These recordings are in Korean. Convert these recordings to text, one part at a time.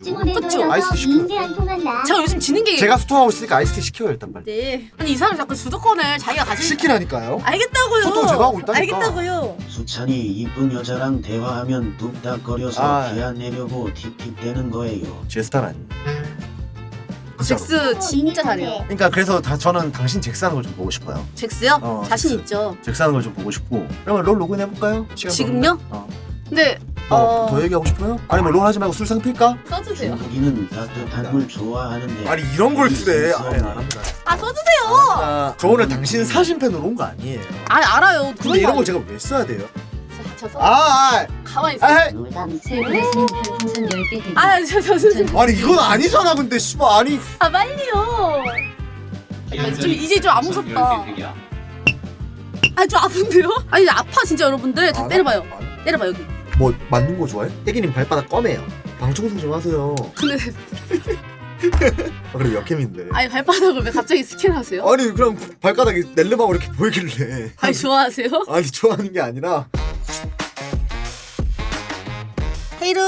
그쵸? 아이스티 시켜. 제가 요즘 지는 게 제가 소통하고 있으니까 아이스티 시켜요 일단 빨리. 네. 아니 이 사람 자꾸 주도권을 자기가 가질 시키라니까요. 알겠다고요. 소통 제가 하고 있다니까. 알겠다고요. 수찬이 이쁜 여자랑 대화하면 뚝딱거려서 아. 기안 내려고 틱틱대는 거예요. 제 스타일 아니에요. 잭스 진짜 잘해요. 그러니까 그래서 다 저는 당신 잭스하는 걸 좀 보고 싶어요. 잭스요? 어, 자신 잭스. 있죠. 잭스하는 걸 좀 보고 싶고. 그러면 롤 로그인 해볼까요? 시간 지금요? 어. 근데 어, 어, 더 얘기하고 싶어요? 아니면 롤 하지 말고 술상 필까? 써주세요. 중국인은 따뜻한 물 좋아하는데 아니 이런 걸 쓰래. 아니 안 합니다. 아 써주세요. 아, 저 오늘 당신 사진펜으로 온 거 아니에요. 아니 알아요. 근데 이런 걸 제가 왜 써야 돼요? 저 써. 아, 아, 가만히 있어. 아, 아, 아, 세븐에서는 별풍선 10개 드립니다. 아, 저, 저, 저, 저. 아니 이건 아니잖아 근데 씨발 아니 아 빨리요. 아, 좀 이제 좀 안 무섭다. 아 좀 아픈데요? 아니 아파 진짜 여러분들 다 때려봐요. 때려봐 여기. 뭐 맞는 거 좋아해? 애기님 발바닥 꺼내요. 방청소 좀 하세요. 근데 아, 그래 역캠인데. 아니 발바닥을 왜 갑자기 스캔하세요? 아니 그냥 발가락이 낼름하고 이렇게 보이길래. 아니 좋아하세요? 아니 좋아하는 게 아니라 헤이루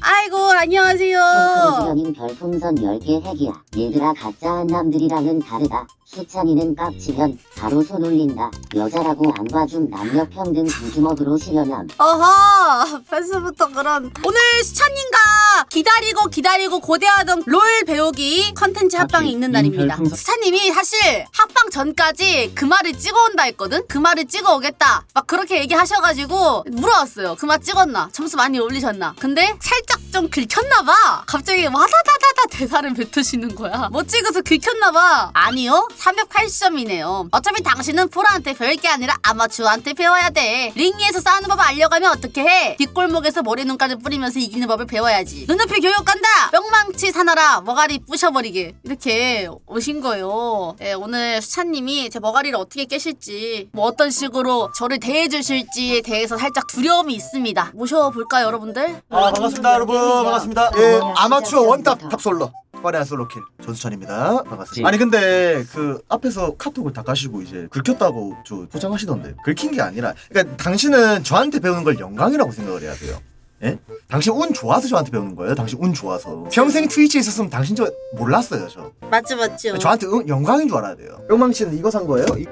아이고 안녕하세요. 님 별풍선 10개 핵이야. 얘들아 가짜 한남들이랑은 다르다. 수찬이는 깍지면 바로 손 올린다. 여자라고 안 봐준 남녀평등 구주먹으로 실현함. 어허 벌써부터 그런. 오늘 수찬님과 기다리고 기다리고 고대하던 롤 배우기 컨텐츠 합방이 있는 날입니다. 수찬님이 사실 합방 전까지 그 말을 찍어온다 했거든? 그 말을 찍어오겠다. 막 그렇게 얘기하셔가지고 물어봤어요. 그 말 찍었나? 점수 많이 올리셨나? 근데 살짝 좀 긁혔나봐. 갑자기 와다다다다 대사를 뱉으시는 거야. 뭐 찍어서 긁혔나봐. 아니요 380점이네요. 어차피 당신은 프로한테 배울 게 아니라 아마추어한테 배워야 돼. 링위에서 싸우는 법을 알려가면 어떻게 해? 뒷골목에서 머리 눈가를 뿌리면서 이기는 법을 배워야지. 눈높이 교육 간다! 뿅망치 사나라 머가리 부셔버리게. 이렇게 오신 거예요. 네, 오늘 수찬님이 제 머가리를 어떻게 깨실지 뭐 어떤 식으로 저를 대해 주실지에 대해서 살짝 두려움이 있습니다. 모셔볼까요 여러분들? 아 반갑습니다 여러분. 반갑습니다. 예 아마추어 원탑 탑솔러 빠레한 솔로킬 조수찬입니다. 반갑습니다. 아니 근데 그 앞에서 카톡을 다 가시고 이제 긁혔다고 저 포장하시던데 긁힌 게 아니라 그러니까 당신은 저한테 배우는 걸 영광이라고 생각을 해야 돼요. 예? 당신 운 좋아서 저한테 배우는 거예요. 당신 운 좋아서. 평생 트위치에 있었으면 당신 저 몰랐어요 저. 맞죠 맞죠 저한테 응, 영광인 줄 알아야 돼요. 뿅망치는 이거 산 거예요? 이...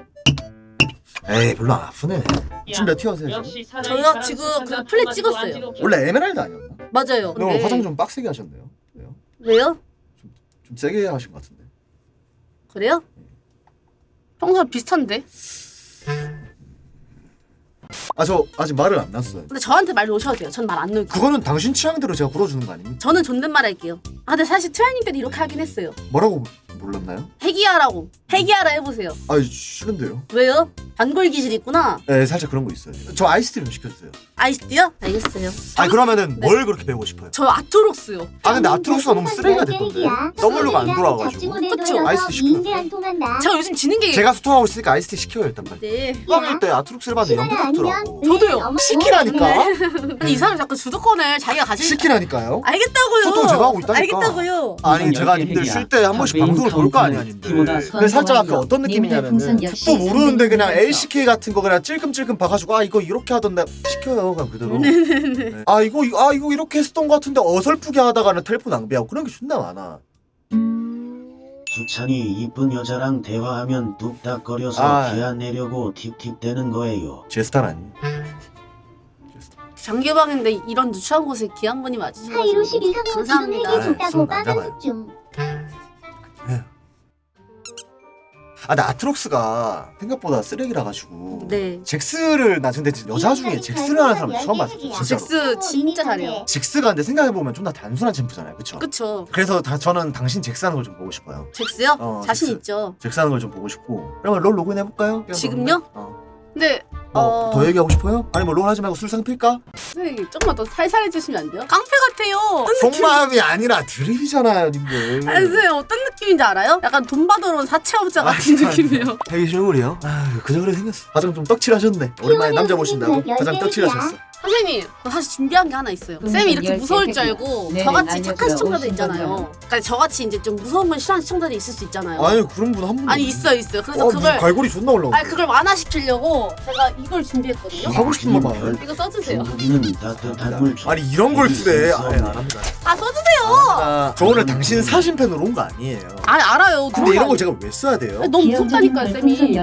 에이 별로 안 아프네. 지금 몇 티어세요? 지금? 저희가 지금 그 플랫 찍었어요. 원래 에메랄드 아니었나? 맞아요 오늘 근데 화장 좀 빡세게 하셨네요. 왜요? 왜요? 좀 세게 하신 것 같은데. 그래요? 평소랑 비슷한데? 아 저 아직 말을 안 났어요. 근데 저한테 말 놓으셔도 돼요 전 말 안 놓을게요 그거는 당신 취향대로 제가 불어주는 거 아닙니까? 저는 존댓말 할게요 아 근데 사실 트라이님 때도 이렇게 하긴 했어요 뭐라고 몰랐나요? 해기하라고 해기하라 해보세요 아 싫은데요. 왜요? 단골 기질 있구나 네 살짝 그런 거 있어요. 저 아이스티 좀 시켜주세요. 아이스티요? 알겠어요 아 그러면은 네. 뭘 그렇게 배우고 싶어요? 저 아토록스요 아 근데 아트록스가 너무 쓰레기가 됐던데. W가 안 돌아와가지고. 그쵸, 아이스티 시켜. 인대 안 통한다. 제가 요즘 지는 게 제가 소통하고 있으니까 아이스티 시켜요 일단 빨리. 네. 수학일 때 아트록스를 봤는데 연대 같더라고. 저도요. 시키라니까. 아니 이 사람 자꾸 주도권을 자기가 가질 시키라니까요. 알겠다고요 소통 제가 하고 있다니까. 알겠다고요 아니 제가 님들 쉴 때 한 번씩 방송을 볼 거 아니야 님들. 그래서 살짝 아까 어떤 느낌이냐면은 또 모르는데 그냥 LCK 같은 거 그냥 찔끔찔끔 봐가지고 아 이거 이렇게 하던데 시켜요. 그냥 그대로. 네, 네, 네, 아 이거 아 이거 이렇게 했었던 거 같은데 어설프게 하다가는 텔폰 낭비하고 그런 게 존나 많아. 수찬이 이쁜 여자랑 대화하면 뚝딱거려서 아. 기아 내려고 틱틱대는 거예요. 제 스타일 아니 정규방인데 이런 누추한 곳에 귀한 분이 맞으신 거 하이로식 이상호 감사합니다. 기존 아, 좀 헬기 좋다고 까만 중! 아, 근데 아트록스가 생각보다 쓰레기라 가지고. 네 잭스를 나 근데 여자 중에 잭스를 하는 사람 처음 봤어. 진짜로. 잭스 진짜 잘해요 잭스가 근데 생각해 보면 존나 단순한 챔프잖아요, 그쵸? 그쵸 그래서 다 저는 당신 잭스 하는 걸 좀 보고 싶어요. 잭스요? 어, 자신 잭스. 있죠 잭스 하는 걸 좀 보고 싶고. 그러면 롤 로그인 해 볼까요? 지금요? 어. 근데 뭐, 어... 더 얘기하고 싶어요? 아니면 롤 하지 말고 술상 필까? 선생님 조금만 더 살살 해주시면 안 돼요? 깡패 같아요 속마음이 아니라 드립이잖아요, 님들. 아니 선생님 어떤 느낌인지 알아요? 약간 돈 받으러 온 사채업자 같은 느낌이에요 되게 실물이요? 아, 그저 그래 생겼어. 화장 좀 떡칠하셨네. 오랜만에 남자 보신다고? 화장 떡칠하셨어. 선생님, 저 사실 준비한 게 하나 있어요. 음, 쌤이 이렇게 열 무서울 개줄 알고 네, 저같이. 착한 시청자들 오십 있잖아요. 그러니까 저같이 이제 좀 무서운 걸 싫어하는 시청자들이 있을 수 있잖아요. 아니 그런 분 한 분. 아니 있어요, 있어요. 그래서 어, 그걸 갈고리 존나 올라오네. 아니 그걸 완화시키려고 제가 이걸 준비했거든요. 하고 싶은 말 많아. 이거 써주세요. 중국인은 아니 이런 걸 쓰래. 아니 안 합니다. 아 써주세요. 아, 저 오늘 당신 사진펜으로 온 거 아니에요. 아니 알아요. 근데 이런 걸 제가 왜 써야 돼요? 아니, 너무 무섭다니까요, 쌤이.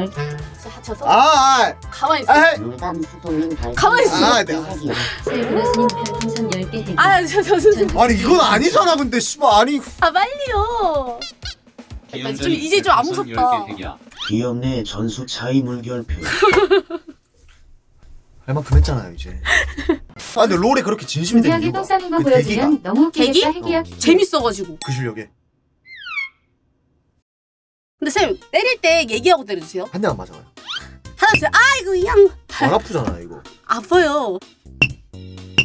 써. 아, 아, 가만히 있어. 아, 스토인 별 가만히 있어. 아, 개 네. 핵이야. 세브라스님 별풍선 10개 해기 아, 저, 저, 저, 저. 아니 이건 아니잖아. 근데 씨발 아니 아 빨리요. 좀 이제 좀안 무섭다. 귀엽네 전수 차이 물결표. 할 만큼 했잖아요 이제. 아 근데 롤에 그렇게 진심이 된 진지하게 이유가 똥 싸는 거그 보여주면 너무 웃기겠다 계기? 해기야 재밌어가지고. 그 실력에 근데 쌤 때릴 때 얘기하고 때려주세요. 한 대만 맞아요. 하나 둘. 아이고 이 양 안 아프잖아 이거. 아파요.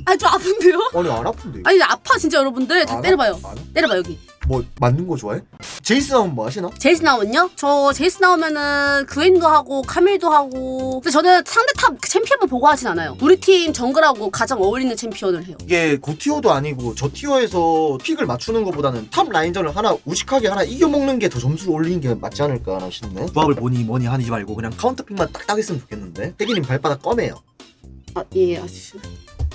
아 좀 아픈데요? 아니 안 아픈데. 이거. 아니 아파 진짜 여러분들 다 안 아- 때려봐요. 안 아- 때려봐 여기. 뭐 맞는 거 좋아해? 제이스 나오면 뭐 하시나? 제이스 나오면요? 저 제이스 나오면은 그웬도 하고 카밀도 하고. 근데 저는 상대 탑 챔피언만 보고 하진 않아요. 우리 팀 정글하고 가장 어울리는 챔피언을 해요. 이게 고티어도 아니고 저 티어에서 픽을 맞추는 것보다는 탑 라인전을 하나 우직하게 하나 이겨먹는 게 더 점수를 올리는 게 맞지 않을까 나 싶네. 조합을 뭐니 뭐니 하지 말고 그냥 카운터 픽만 딱딱 했으면 좋겠는데. 태기님 발바닥 검해요. 아예 아씨.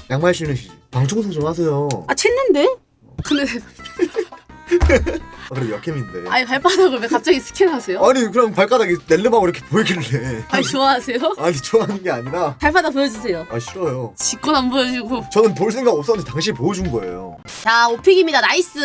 양말 신으시지. 방청소 좀 하세요. 아 챘는데? 근데 아, 그래 역캠인데. 아니 발바닥을 왜 갑자기 스캔하세요? 아니 그럼 발바닥이 넬름하고 이렇게 보이길래. 아니 좋아하세요? 아니 좋아하는 게 아니라. 발바닥 보여주세요. 아 싫어요. 지건 안 보여주고. 저는 볼 생각 없었는데 당신이 보여준 거예요. 자 오픽입니다. 나이스!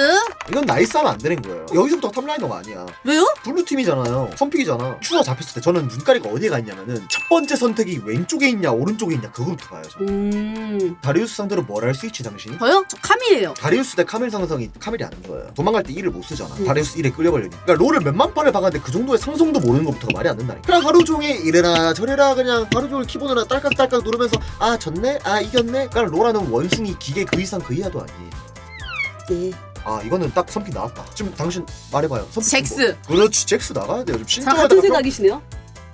이건 나이스하면 안 되는 거예요. 여기서부터 탑라이너가 아니야. 왜요? 블루 팀이잖아요. 선픽이잖아. 추가 잡혔을 때 저는 눈가리가 어디에 가 있냐면은 첫 번째 선택이 왼쪽에 있냐 오른쪽에 있냐 그거부터 가요 저는. 음. 다리우스 상대로 뭘 할 수 있지 당신이? 저요? 저 카밀이에요. 다리우스 대 카멜 상성이 카멜이 안 좋아요. 도망 갈때 일을 못 쓰잖아. 다리우스 일에 끌려버리니 그러니까 롤을 몇만 판을 박았는데 그 정도의 상성도 모르는 것부터가 말이 안 된다니까. 그냥 하루 종일 이래라 저래라 그냥 하루 종일 키보드나 딸깍딸깍 누르면서 아 졌네? 아 이겼네? 그러니까 롤하는 원숭이 기계 그 이상 그 이하도 아니에요. 네. 아 이거는 딱 선픽 나왔다. 지금 당신 말해봐요. 선픽 잭스. 뭐. 그렇지 잭스 나가야 돼요. 좀 저랑 같은 생각이시네요?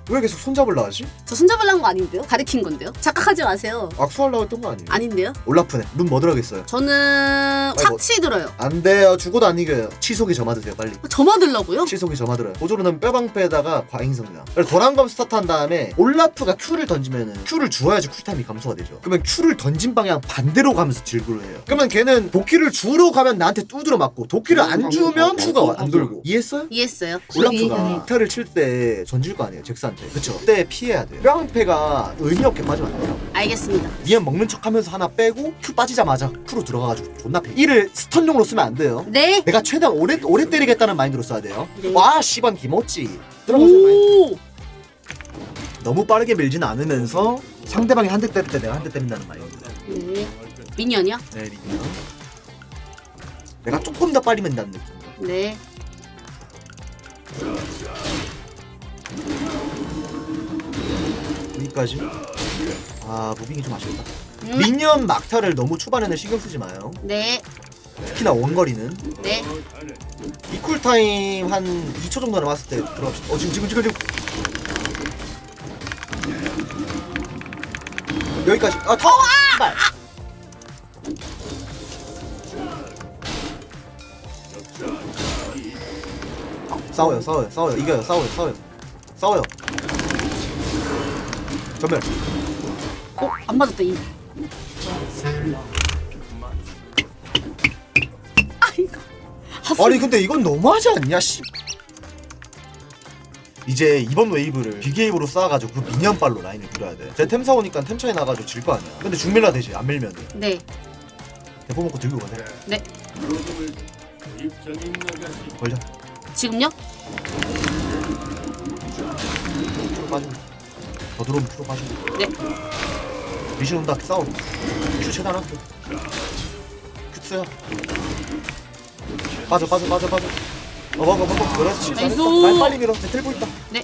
왜 계속 손잡을라 하지? 저 손잡으려는 거 아닌데요? 가리킨 건데요? 착각하지 마세요. 악수하려고 했던 거 아니에요? 아닌데요? 올라프네. 눈뭐 들어가겠어요? 저는 착취 들어요. 안 돼요. 죽어도 안 이겨요. 치속이 점화드세요 빨리. 저 맞으려고요? 치속이 점화들어요. 보조로는 뼈방패에다가 과잉성장 도란검 스타트 한 다음에 올라프가 Q를 던지면은 Q를 주어야지 쿨타임이 감소가 되죠. 그러면 Q를 던진 방향 반대로 가면서 질구를 해요. 그러면 걔는 도끼를 주러 가면 나한테 두드려 맞고 도끼를 안 주면 Q가 안 돌고. 이해했어요? 이해했어요. 올라프가 타를 칠 때 전질 거 아니에요 잭스 한테 그쵸 그때 피해야 돼요 뼈방패가 의미 없게 빠지면 안 돼요 알겠습니다 니은 먹는 척 하면서 하나 빼고 Q 빠지자마자 Q로 들어가가지고 존나 패 이를 스턴용으로 쓰면 안 돼요 네 내가 최대한 오래 오래 때리겠다는 마인드로 써야 돼요. 네. 와 씨반 김어찌 들어가세요. 마인드. 오! 너무 빠르게 밀지는 않으면서 상대방이 한 대 때릴 때 내가 한 대 때린다는 마인드. 네 미니언이요? 네 리뷰. 내가 조금 더 빨리 맨다는 느낌. 네 여기까지. 아 무빙이 좀 아쉽다. 음. 미니언 막타를 너무 초반에는 신경 쓰지 마요. 네 특히나 원거리는 네. 이 쿨 타임 한 2초 정도 남았을 때 들어갑시다. 어 지금 지금 지금 지금. 여기까지. 아 타워. 발. 싸워요, 싸워요, 싸워요, 이겨요, 싸워요, 싸워요, 싸워요. 전멸. 어? 안 맞았다 이 아이고 아니 근데 이건 너무하지 않냐, 씨. 이제 이번 웨이브를 빅웨이브로 쌓아가지고 그 미니언발로 라인을 밀어야 돼. 제템 사오니까 템 차이 나가지고 질 거 아니야. 근데 중밀라 되지, 안 밀면. 네 대포 먹고 들고 가자. 네. 걸자. 지금요? 빠지고. 더 들어오면 프로 빠지고. 네 미신 온다, 싸워. 큐 최단 할게. 큐스야. 빠져, 빠져, 빠져, 빠져. 어, 먹어, 먹어. 그렇지. 나이스. 잘했어. 날 빨리 밀어. 내 들고 있다. 네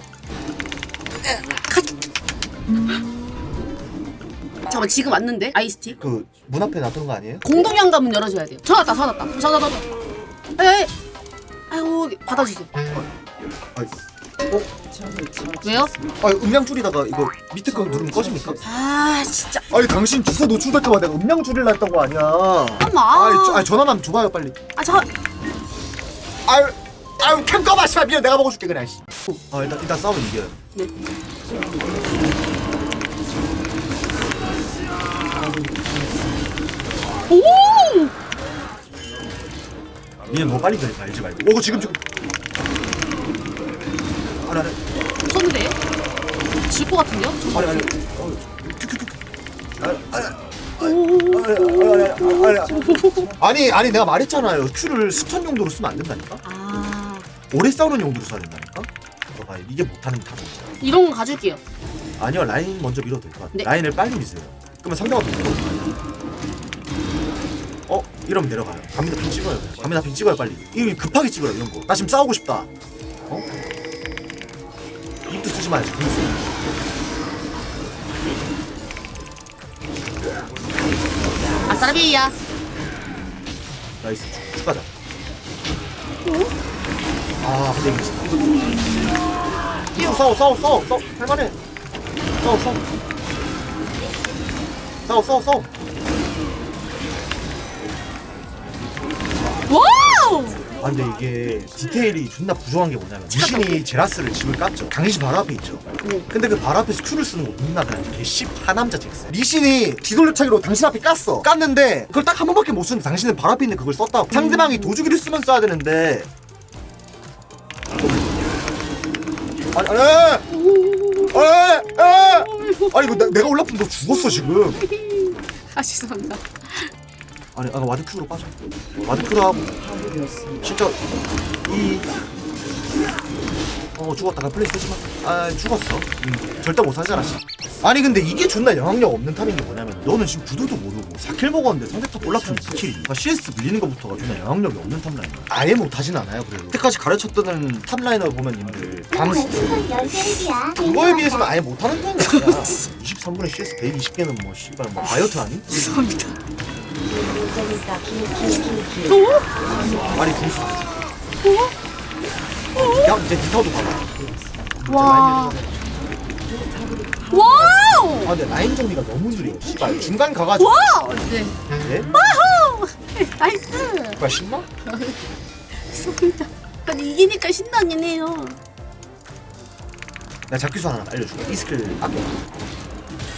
잠깐만 지금 왔는데 아이스티 그 문 앞에 놔둔 거 아니에요? 공동 현관문 열어줘야 돼요 전화 왔다 전화 왔다 에이 아이고 받아주세요 아이, 어? 왜요? 아 음량 줄이다가 이거 밑에 거 누르면 꺼집니까? 아 진짜 아니 당신 주소 노출될까봐 내가 음량 줄이려 했던 거 아니야 엄마 아이, 저- 아이 전화만 줘봐요 빨리 아저 아유 아유 캠 꺼봐 씨발 미안 내가 먹어줄게 그냥 씨. 아 일단 일단 싸우면 이겨요 네. 오! 니는 뭐 빨리 들 알지 말고 오고 지금 지금 아니 아니 쏘는데? 질 것 같은데요? 저 아니 아니 어, 큐큐큐. 아니, 아니, 아니, 아니, 아니, 아니, 아니 아니 내가 말했잖아요. 큐를 스턴 용도로 쓰면 안 된다니까? 아. 오래 싸우는 용도로 써야 된다니까? 봐봐 이게 못하는 탑이야. 이런 거 가줄게요. 아니요 라인 먼저 밀어도 될 것 같아 네. 라인을 빨리 미세요. 그러면 못 들어오는 어? 이러면 내려가요. 갑니다. 핀 찍어요. 갑니다. 핀 찍어요 빨리. 이거 급하게 찍어요 이런 거나 지금 싸우고 싶다. 어? 입도 쓰지 마야지 써. 아싸라비야. 나이스. 축- 축하자 아 근데 이거 진짜 이거 싸워 싸워 싸워 싸워. 할만해. 싸워 싸워. 싸워 싸워 싸워. 와우! 아 근데 이게 디테일이 존나 부족한 게 뭐냐면 미신이 제라스를 집을 깠죠. 당신 바로 앞에 있죠. 네. 근데 그 바로 앞에서 큐를 쓰는 거 존나 그냥 개씨 파 남자 잭스 리신이 뒤돌려차기로 당신 앞에 깠어. 깠는데 그걸 딱 한 번밖에 못 쓰는데 당신은 바로 앞에 있는 그걸 썼다고. 상대방이 도주기를 쓰면 써야 되는데. 아니 아니 아니 아니. 아니 이거 나, 내가 올라프면 너 죽었어 지금. 아 죄송합니다 아니 아까 와드 큐로 빠져. 와드 큐로 하고. 진짜 이 어 죽었다. 나 플레이 쓰지마 아 죽었어. 음, 절대 못 살잖아 씨. 아니 근데 이게 존나 영향력 없는 탑인 게 뭐냐면 너는 지금 구도도 모르고 4킬 먹었는데 상대 탑 올라프는 2킬이. 그러니까 CS 밀리는 것부터가 존나 영향력이 없는 탑라인 아예 못하진 않아요 그래도. 여태까지 가르쳤던 탑라이너 보면 님들 감스 그거에 비해서는 아예 못하는 건 아니야. 23분에 CS 120개는 뭐 씨발 뭐 다이어트 아니? 죄송합니다 말이 군수 야 이제 니타도 봐봐 와. 와우! 아 근데 라인 정리가 너무 느려 씨발 중간 가가지고. 와우! 네? 네? 와우! 나이스. 뭐야 신나? 죄송합니다 아니 이기니까 신나긴 해요. 내가 잡기수 하나 알려줄게. 이 스킬 아껴.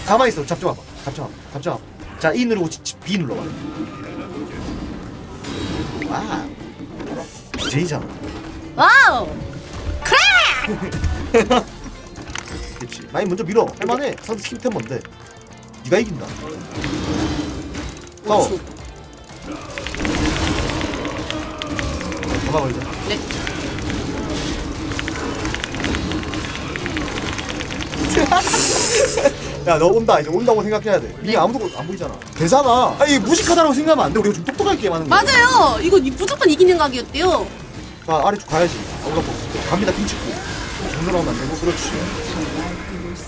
가만히 있어. 잡지 마봐. 잡지 마봐 잡지 마봐 자이 누르고 지- 지- B 눌러봐 와 제이잖아. 와우! 그치. 라인 먼저 밀어. 할만해. 상대 스킬템 뭔데? 니가 이긴다. 싸워. 잡아버리자. 네. 야 너 온다. 이제 온다고 생각해야 돼. 이게 아무도 안 보이잖아. 되잖아 아니 무식하다고 생각하면 안 돼. 우리가 좀 똑똑하게 게임하는 거야 맞아요. 이거 무조건 이기는 각이었대요. 자 아래쪽 가야지. 아무가 갑니다 핀 찍고. 정도 나오면 안 되고. 그렇지.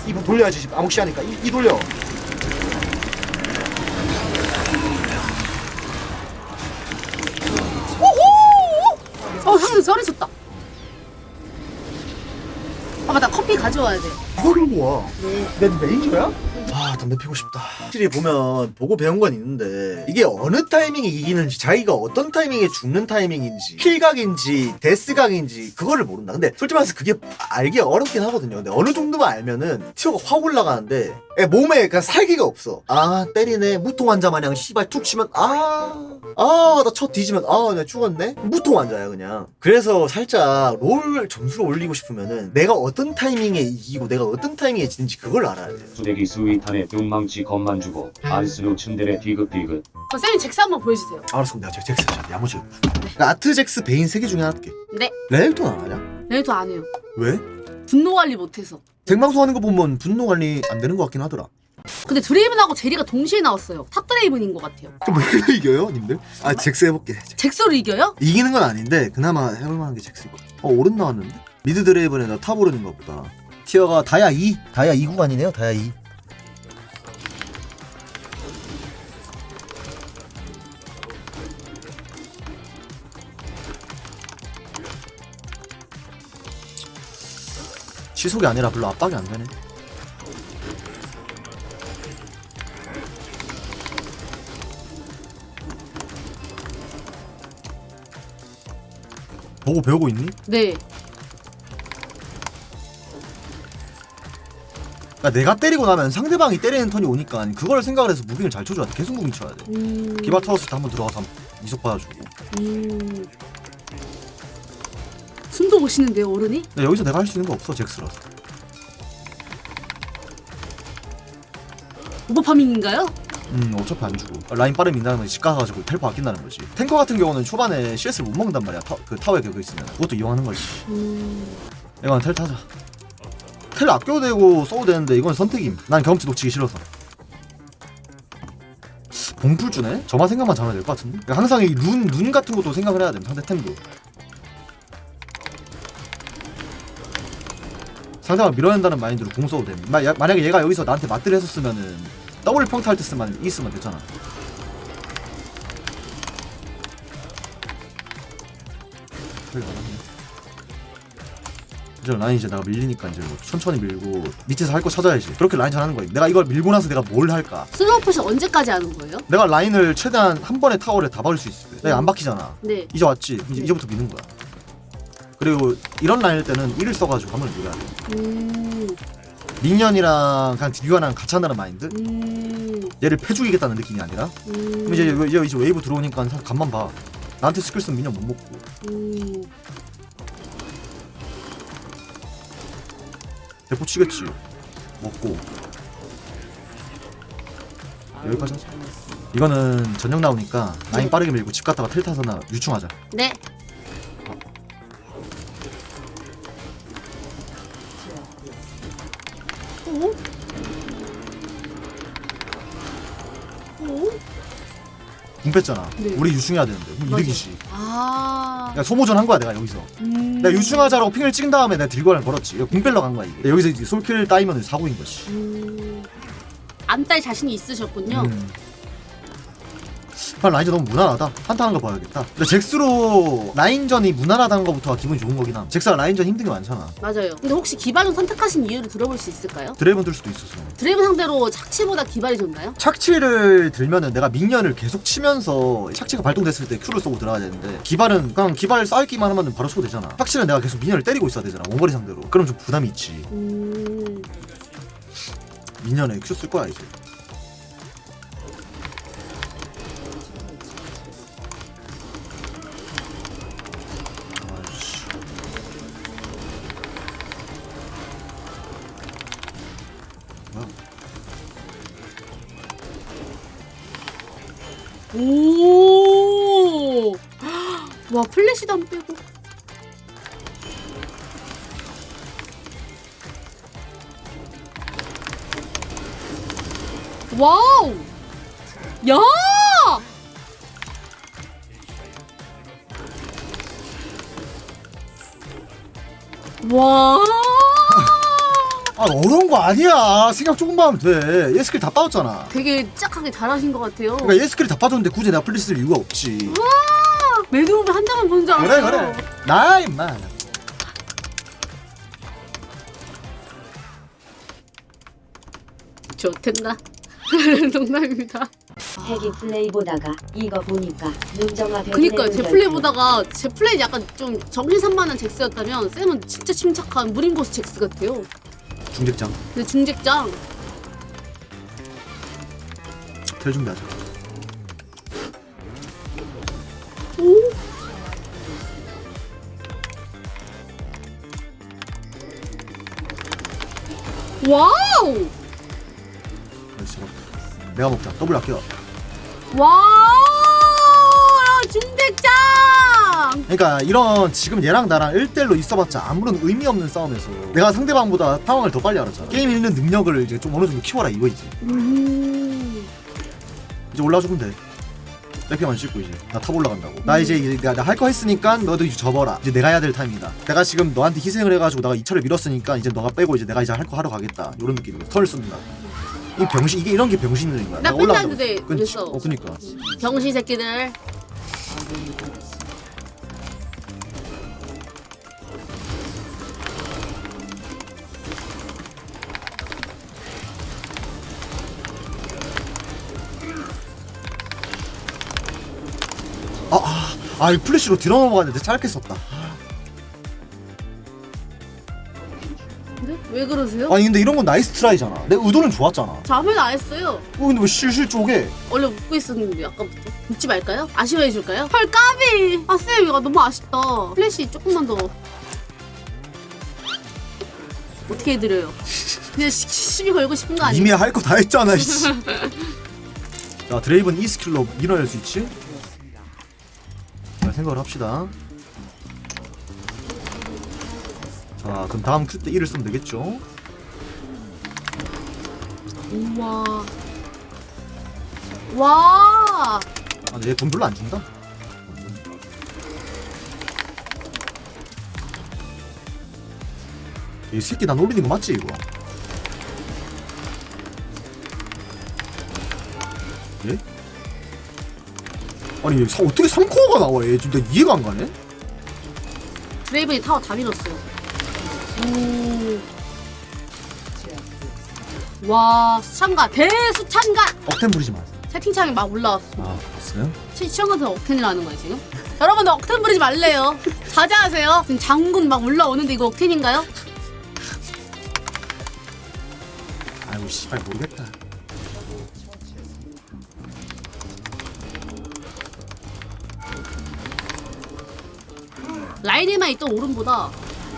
이번 돌려야지. 암흑시하니까. 이, 이 돌려. 어 형님 썰으셨다. 아 맞다. 커피 가져와야 돼 이거를 모아 네. 내 메이저야? 아 담배 피고 싶다. 확실히 보면 보고 배운 건 있는데 이게 어느 타이밍에 이기는지 자기가 어떤 타이밍에 죽는 타이밍인지 킬각인지 데스각인지 그거를 모른다. 근데 솔직히 말해서 그게 알기가 어렵긴 하거든요. 근데 어느 정도만 알면은 티어가 확 올라가는데 애 몸에 그냥 살기가 없어. 아 때리네. 무통 환자 마냥 씨발 툭 치면 아 아나 첫 뒤지면 아 내가 죽었네? 무통 환자야 그냥. 그래서 살짝 롤 점수를 올리고 싶으면은 내가 어떤 타이밍에 이기고 내가 어떤 타이밍에 지는지 그걸 알아야 돼 수대기 스위탄 에 뿅망치 겁만 주고 안스누 츤데레 디귿디귿 그럼 쌤이 잭스 한번 보여주세요. 알았어 내가 잭- 잭스 잭스 야무지게. 그러니까 아트잭스 베인 세개 중에 하나 할게. 네. 레일돈 안 하냐? 얘도 안 해요. 왜? 분노 관리 못해서. 생방송 하는 거 보면 분노 관리 안 되는 것 같긴 하더라. 근데 드레이븐하고 제리가 동시에 나왔어요. 탑 드레이븐인 것 같아요. 그럼 왜 이겨요 님들? 아 잭스 해볼게. 잭스를 이겨요? 이기는 건 아닌데 그나마 해볼만한 게 잭스고. 어 오른 나왔는데? 미드 드레이븐에다 탑 오르는 것보다. 티어가 다야 2 다야 2 구간이네요 다야 2 시속이 아니라 별로 압박이 안 되네. 보고 배우고 있니? 네. 그러니까 내가 때리고 나면 상대방이 때리는 턴이 오니까 그걸 생각을 해서 무빙을 잘 쳐줘야 돼. 계속 무빙 쳐야 돼. 음. 기바 타워스 때 한번 들어가서 이속 받아주고. 음. 못 쉬는데요, 어른이? 근데 여기서 내가 할 수 있는 거 없어 잭스라서. 오버 파밍인가요? 음 어차피 안 주고 라인 빠르면 인다면 집 가가지고 텔포 아낀다는 거지. 탱커 같은 경우는 초반에 CS를 못 먹는단 말이야. 타, 그 타워에 그거 있으면 그것도 이용하는 거지. 음. 이건 텔 타자. 텔 아껴도 되고 써도 되는데 이건 선택임. 난 경험치 놓치기 싫어서. 봉풀 주네? 저만 생각만 잘하면 될 것 같은데? 그러니까 항상 이 룬, 룬 같은 것도 생각을 해야 돼. 상대 템도. 상대방 밀어낸다는 마인드로 공 써도 돼. 마, 야- 만약에 얘가 여기서 나한테 맞들 했었으면은 더블 평타 할때 쓰면 이 쓰면 되잖아. 이제 라인 이제 내가 밀리니까 이제 뭐 천천히 밀고 밑에서 할 거 찾아야지. 그렇게 라인 잘하는 거야. 내가 이걸 밀고 나서 내가 뭘 할까? 슬로우푸시 언제까지 하는 거예요? 내가 라인을 최대한 한 번에 타워를 다 박을 수 있을 때. 내가 안 박히잖아. 네. 이제 왔지. 이제 이제부터 미는 거야. 그리고 이런 라인일 때는 1을 써가지고 한번 밀어야 돼. 음. 닉년이랑 그냥 듀아랑 같이 한다는 마인드? 음. 얘를 패 죽이겠다는 느낌이 아니라 음. 이제, 이제 이제 웨이브 들어오니까 사- 간만 봐. 나한테 스킬 쓰면 미니언 못 먹고. 음. 대포 치겠지. 먹고. 여기까지 하자. 이거는 전력 나오니까 라인 네. 빠르게 밀고 집 갔다가 텔 타서나 유충하자. 네. 뺐잖아. 네. 우리 유충해야 되는데. 그럼 맞아. 이득이지. 아. 소모전 한 거야 내가 여기서. 음. 내가 유충하자라고 핑을 찍은 다음에 내가 들고를 걸었지. 이거 궁 뺄러 간 거야 이게. 여기서 이제 솔킬 따이면 사고인 거지. 음. 안딸 자신이 있으셨군요. 음. 아, 라인전 너무 무난하다. 한타 하는 거 봐야겠다. 근데 잭스로 라인전이 무난하다는 거부터가 기분이 좋은 거긴 함. 잭스가 라인전 힘든 게 많잖아. 맞아요. 근데 혹시 기발을 선택하신 이유를 들어볼 수 있을까요? 드래곤 들 수도 있어서. 드래곤 상대로 착취보다 기발이 좋나요? 착취를 들면은 내가 민년을 계속 치면서 착취가 발동됐을 때 Q를 쏘고 들어가야 되는데 기발은 그냥 기발 쌓이기만 하면 바로 쏘고 되잖아. 착취는 내가 계속 민년을 때리고 있어야 되잖아. 원거리 상대로. 그럼 좀 부담이 있지. 음. 민년에 Q 쓸 거야 이제. 오. 와 플래시도 안 빼고. 와우. 야. 와. 아 어려운 거 아니야. 생각 조금만 하면 돼. 얘 스킬 다 빠졌잖아. 되게 짝하게 잘하신 것 같아요. 그러니까 얘 스킬이 다 빠졌는데 굳이 내가 플리스 쓸 이유가 없지. 매드오브 한 장만 본줄 그래 알았어요. 그래. 나 임마. 좋텐다. 농담입니다. 핵이 플레이 보다가 이거 보니까 눈정아 그니까요. 제 플레이 보다가 제 플레이 약간 좀 정신 산만한 잭스였다면 쌤은 진짜 침착한 무림보스 잭스 같아요. 중직장. 근데 중직장 텔 준비하자. 와우 그렇지. 내가 먹자. 더블 아껴. 와 그러니까 이런 지금 얘랑 나랑 1대1로 있어봤자 아무런 의미 없는 싸움에서 내가 상대방보다 상황을 더 빨리 알았잖아. 게임 읽는 능력을 이제 좀 어느 정도 키워라 이거이지. 음. 이제 올라 주면 돼. 백피만 씻고 이제 나 탑 올라간다고. 나 이제 내가 할 거 했으니까 너도 이제 접어라. 이제 내가 해야 될 타임이다. 내가 지금 너한테 희생을 해가지고 내가 이 차를 밀었으니까 이제 너가 빼고 이제 내가 이제 할 거 하러 가겠다. 이런 느낌으로 턴을 쏜다. 이 병신 이게 이런 게 병신인 거야. 나 맨날 올라간다고. 근데 그치? 그랬어. 어 그니까. 병신 새끼들 아, 이 플래시로 뒤로 넘어갔는데 짧게 썼다. 근데 왜 그러세요? 아니 근데 이런 건 나이스 트라이잖아. 내 의도는 좋았잖아. 저 아무 말도 안 했어요. 어 근데 왜 실실 쪼개? 원래 웃고 있었는데 아까부터 웃지 말까요? 아쉬워해 줄까요? 헐 까비! 아 쌤 이거 너무 아쉽다 플래시 조금만 더 어떻게 해드려요? 그냥 시, 시비 걸고 싶은 거 아니에요? 이미 할 거 다 했잖아. 씨. 자 드레이븐 이 스킬로 밀어낼 수 있지? 자 생각을 합시다. 자 그럼 다음 큐 때 1을 쓰면 되겠죠? 우와 와 아 근데 얘돈 별로 안 준다? 이 새끼 나 놀리는 거 맞지 이거? 아니 얘 사- 어떻게 3코어가 나와 얘나 이해가 안 가네? 드레이븐이 타워 다 밀었어요 오. 와 수찬가 대수찬가 억텐 부리지 마세요 채팅창에 막 올라왔어 아 봤어요? 시청자들 억텐이라는 거예요 지금? 여러분들 억텐 부리지 말래요 자제하세요 지금 장군 막 올라오는데 이거 억텐인가요? 아이고 씨발 모르겠다 라인에만 있던 오른보다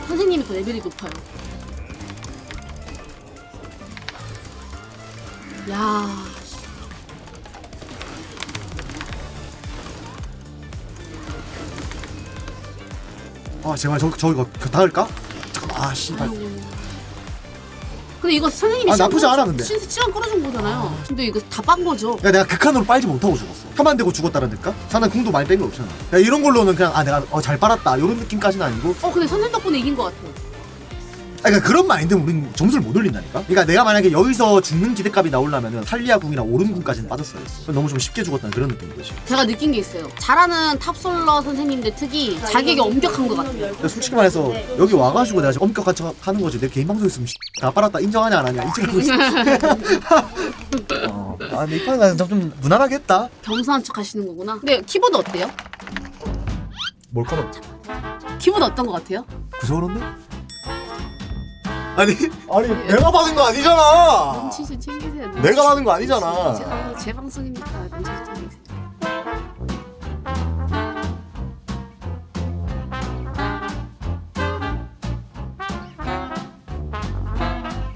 선생님이 더 레벨이 높아요. 야. 아 제발 저, 저 이거 그 닿을까? 잠깐만 아 씨발. 근데 이거 선생님이 아, 나쁘지 않아, 근데. 시- 시간 끌어준 거잖아요. 근데 이거 다 빤 거죠? 야 내가 극한으로 빨지 못하고 죽었어 죽었다는 데까? 사는 궁도 많이 뺀 거 없잖아. 야 이런 걸로는 그냥 아 내가 어, 잘 빨았다. 이런 느낌까지는 아니고. 어 근데 선생님 덕분에 이긴 것 같아요 아, 그러니까 그런 마인드는 우린 점수를 못 올린다니까? 그러니까 내가 만약에 여기서 죽는 기대값이 나오려면은 탈리아 궁이나 오른 궁까지는 빠졌어야 했어. 너무 좀 쉽게 죽었다는 그런 느낌인 거지. 제가 느낀 게 있어요. 잘하는 탑솔러 선생님들 특이 자기에게 엄격한 것 같아요. 근데 솔직히 말해서 여기 와가지고 내가 지금 엄격한 척 하는 거지. 내 개인 방송 있으면 씨, 다 빨았다. 인정하냐 안 하냐. 이쪽으로 있어 어, 아 근데 이 판은 좀, 좀 무난하게 했다 겸손한 척 하시는 거구나 근데 키보드 어때요? 뭘까로 키보드 어떤 것 같아요? 그런데? 아니 아니 내가 받은 거 아니잖아 눈치 좀 챙기세요 눈치. 내가 받은 거 아니잖아 제, 어, 제 방송이니까 눈치